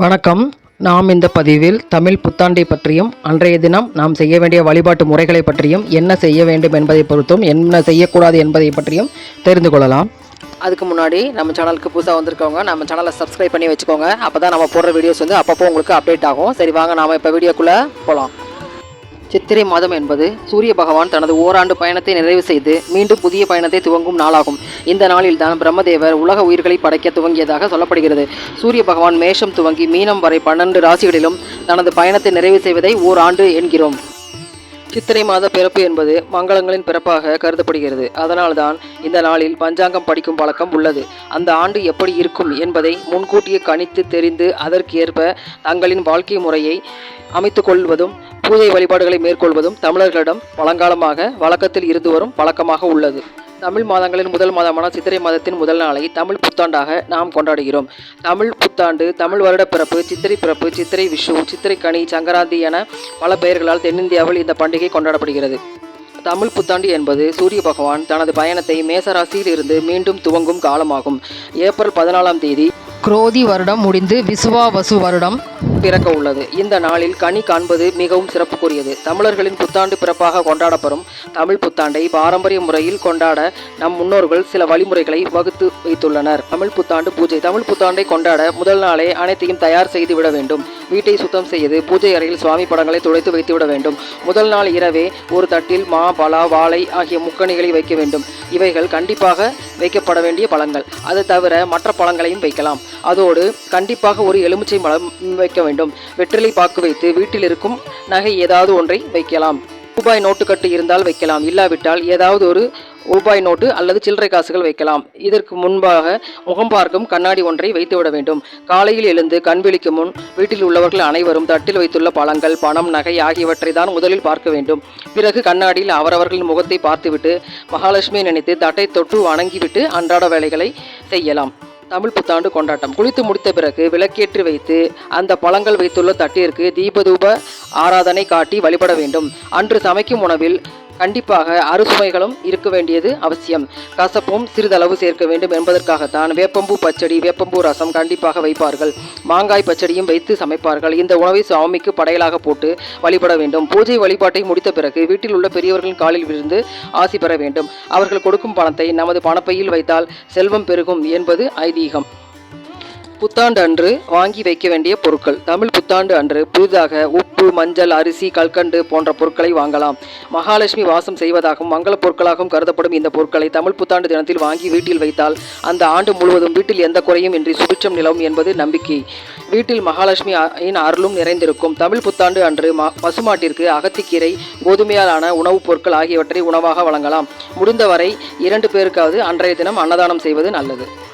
வணக்கம். நாம் இந்த பதிவில் தமிழ் புத்தாண்டை பற்றியும் அன்றைய தினம் நாம் செய்ய வேண்டிய வழிபாட்டு முறைகளை பற்றியும் என்ன செய்ய வேண்டும் என்பதை பொறுத்தும் என்ன செய்யக்கூடாது என்பதை பற்றியும் தெரிந்து கொள்ளலாம். அதுக்கு முன்னாடி நம்ம சேனலுக்கு புதுசாக வந்திருக்கவங்க நம்ம சேனலை சப்ஸ்கிரைப் பண்ணி வச்சுக்கோங்க. அப்போ தான் நம்ம போடுற வீடியோஸ் வந்து அப்பப்போ உங்களுக்கு அப்டேட் ஆகும். சரி வாங்க நாம் இப்போ வீடியோக்குள்ளே போகலாம் சித்திரை மாதம் என்பது சூரிய பகவான் தனது ஓராண்டு பயணத்தை நிறைவு செய்து மீண்டும் புதிய பயணத்தை துவங்கும் நாளாகும். இந்த நாளில் தான் பிரம்மதேவர் உலக உயிர்களை படைக்க துவங்கியதாக சொல்லப்படுகிறது. சூரிய பகவான் மேஷம் துவங்கி மீனம் வரை பன்னெண்டு ராசிகளிலும் தனது பயணத்தை நிறைவு செய்வதை ஓராண்டு என்கிறோம். சித்திரை மாத பிறப்பு என்பது மங்களங்களின் பிறப்பாக கருதப்படுகிறது. அதனால்தான் இந்த நாளில் பஞ்சாங்கம் படிக்கும் பழக்கம் உள்ளது. அந்த ஆண்டு எப்படி இருக்கும் என்பதை முன்கூட்டியே கணித்து தெரிந்து அதற்கு ஏற்ப தங்களின் வாழ்க்கை முறையை அமைத்து கொள்வதும் பூஜை வழிபாடுகளை மேற்கொள்வதும் தமிழர்களிடம் பழங்காலமாக வழக்கத்தில் இருந்து வரும் பழக்கமாக உள்ளது. தமிழ் மாதங்களின் முதல் மாதமான சித்திரை மாதத்தின் முதல் நாளை தமிழ் புத்தாண்டாக நாம் கொண்டாடுகிறோம். தமிழ் புத்தாண்டு தமிழ் வருட பிறப்பு சித்திரை பிறப்பு சித்திரை விஷு சித்திரை கனி சங்கராந்தி என பல பெயர்களால் தென்னிந்தியாவில் இந்த பண்டிகை கொண்டாடப்படுகிறது. தமிழ் புத்தாண்டு என்பது சூரிய பகவான் தனது பயணத்தை மேசராசியில் இருந்து மீண்டும் துவங்கும் காலமாகும். ஏப்ரல் பதினாலாம் தேதி குரோதி வருடம் முடிந்து விசுவாவசு வருடம். பிறக்க உள்ளது. இந்த நாளில் கனி காண்பது மிகவும் சிறப்புக்குரியது. தமிழர்களின் புத்தாண்டு பிறப்பாக கொண்டாடப்படும் தமிழ் புத்தாண்டை பாரம்பரிய முறையில் கொண்டாட நம் முன்னோர்கள் சில வழிமுறைகளை வகுத்து வைத்துள்ளனர். தமிழ் புத்தாண்டு பூஜை. தமிழ் புத்தாண்டை கொண்டாட முதல் நாளே அனைத்தையும் தயார் செய்து விட வேண்டும். வீட்டை சுத்தம் செய்து பூஜை அறையில் சுவாமி படங்களை துடைத்து வைத்து விட வேண்டும். முதல் நாள் இரவே ஒரு தட்டில் மா பலா வாழை ஆகிய முக்கணிகளை வைக்க வேண்டும். இவைகள் கண்டிப்பாக வைக்கப்பட வேண்டிய பழங்கள். அது தவிர மற்ற பழங்களையும் வைக்கலாம். அதோடு கண்டிப்பாக ஒரு எலுமிச்சை மலம் வைக்க வேண்டும். வெற்றிலை பாக்கு வைத்து வீட்டில் இருக்கும் நகை ஏதாவது ஒன்றை வைக்கலாம். ரூபாய் நோட்டுக்கட்டு இருந்தால் வைக்கலாம். இல்லாவிட்டால் ஏதாவது ஒரு ரூபாய் நோட்டு அல்லது சில்லறை காசுகள் வைக்கலாம். இதற்கு முன்பாக முகம் பார்க்கும் கண்ணாடி ஒன்றை வைத்துவிட வேண்டும். காலையில் எழுந்து கண் விழிக்கும் முன் வீட்டில் உள்ளவர்கள் அனைவரும் தட்டில் வைத்துள்ள பழங்கள் பணம் நகை ஆகியவற்றை தான் முதலில் பார்க்க வேண்டும். பிறகு கண்ணாடியில் அவரவர்களின் முகத்தை பார்த்துவிட்டு மகாலட்சுமியை நினைத்து தட்டை தொட்டு வணங்கிவிட்டு அன்றாட வேலைகளை செய்யலாம். தமிழ் புத்தாண்டு கொண்டாட்டம். குளித்து முடித்த பிறகு விளக்கேற்றி வைத்து அந்த பழங்கள் வைத்துள்ள தட்டிற்கு தீபதூப ஆராதனை காட்டி வழிபட வேண்டும். அன்று சமைக்கும் உணவில் கண்டிப்பாக அறுசுவைகளும் இருக்க வேண்டியது அவசியம். கசப்பும் சிறிதளவு சேர்க்க வேண்டும் என்பதற்காகத்தான் வேப்பம்பூ பச்சடி வேப்பம்பூ ரசம் கண்டிப்பாக வைப்பார்கள். மாங்காய் பச்சடியும் வைத்து சமைப்பார்கள். இந்த உணவை சுவாமிக்கு படையலாக போட்டு வழிபட வேண்டும். பூஜை வழிபாட்டை முடித்த பிறகு வீட்டில் உள்ள பெரியவர்களின் காலில் விழுந்து ஆசி பெற வேண்டும். அவர்கள் கொடுக்கும் பணத்தை நமது பணப்பையில் வைத்தால் செல்வம் பெருகும் என்பது ஐதீகம். புத்தாண்டு அன்று வாங்கி வைக்க வேண்டிய பொருட்கள். தமிழ் புத்தாண்டு அன்று புதிதாக உப்பு மஞ்சள் அரிசி கல்கண்டு போன்ற பொருட்களை வாங்கலாம். மகாலட்சுமி வாசம் செய்வதாகவும் மங்கள பொருட்களாகவும் கருதப்படும் இந்த பொருட்களை தமிழ் புத்தாண்டு தினத்தில் வாங்கி வீட்டில் வைத்தால் அந்த ஆண்டு முழுவதும் வீட்டில் எந்த குறையும் இன்றி சுபிட்சம் நிலவும் என்பது நம்பிக்கை. வீட்டில் மகாலட்சுமியின் அருளும் நிறைந்திருக்கும். தமிழ் புத்தாண்டு அன்று ம பசுமாட்டிற்கு அகத்திக்கீரை கோதுமையாலான உணவுப் பொருட்கள் ஆகியவற்றை உணவாக வழங்கலாம். முடிந்தவரை இரண்டு பேருக்காவது அன்றைய தினம் அன்னதானம் செய்வது நல்லது.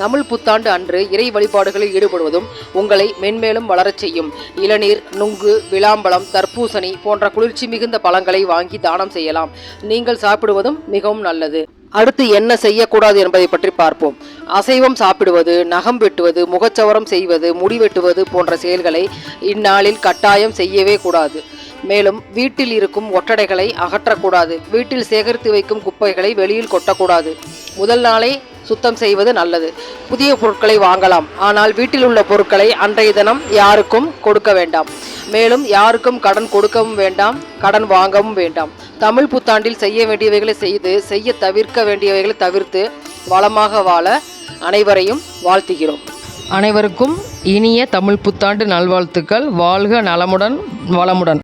தமிழ் புத்தாண்டு அன்று இறை வழிபாடுகளில் ஈடுபடுவதும் உங்களை மென்மேலும் வளரச் செய்யும். இளநீர் நுங்கு விளாம்பழம் தர்பூசணி போன்ற குளிர்ச்சி மிகுந்த பழங்களை வாங்கி தானம் செய்யலாம். நீங்கள் சாப்பிடுவதும் மிகவும் நல்லது. அடுத்து என்ன செய்யக்கூடாது என்பதை பற்றி பார்ப்போம். அசைவம் சாப்பிடுவது நகம் வெட்டுவது முகச்சவரம் செய்வது முடி வெட்டுவது போன்ற செயல்களை இந்நாளில் கட்டாயம் செய்யவே கூடாது. மேலும் வீட்டில் இருக்கும் ஒட்டடைகளை அகற்றக்கூடாது. வீட்டில் சேகரித்து வைக்கும் குப்பைகளை வெளியில் கொட்டக்கூடாது. முதல் நாளே சுத்தம் செய்வது நல்லது. புதிய பொருட்களை வாங்கலாம். ஆனால் வீட்டில் உள்ள பொருட்களை அன்றைய தினம் யாருக்கும் கொடுக்க வேண்டாம். மேலும் யாருக்கும் கடன் கொடுக்கவும் வேண்டாம் கடன் வாங்கவும் வேண்டாம். தமிழ் புத்தாண்டில் செய்ய வேண்டியவைகளை செய்து செய்ய தவிர்க்க வேண்டியவைகளை தவிர்த்து வளமாக வாழ அனைவரையும் வாழ்த்துகிறோம். அனைவருக்கும் இனிய தமிழ் புத்தாண்டு நல்வாழ்த்துக்கள். வாழ்க நலமுடன் வளமுடன்.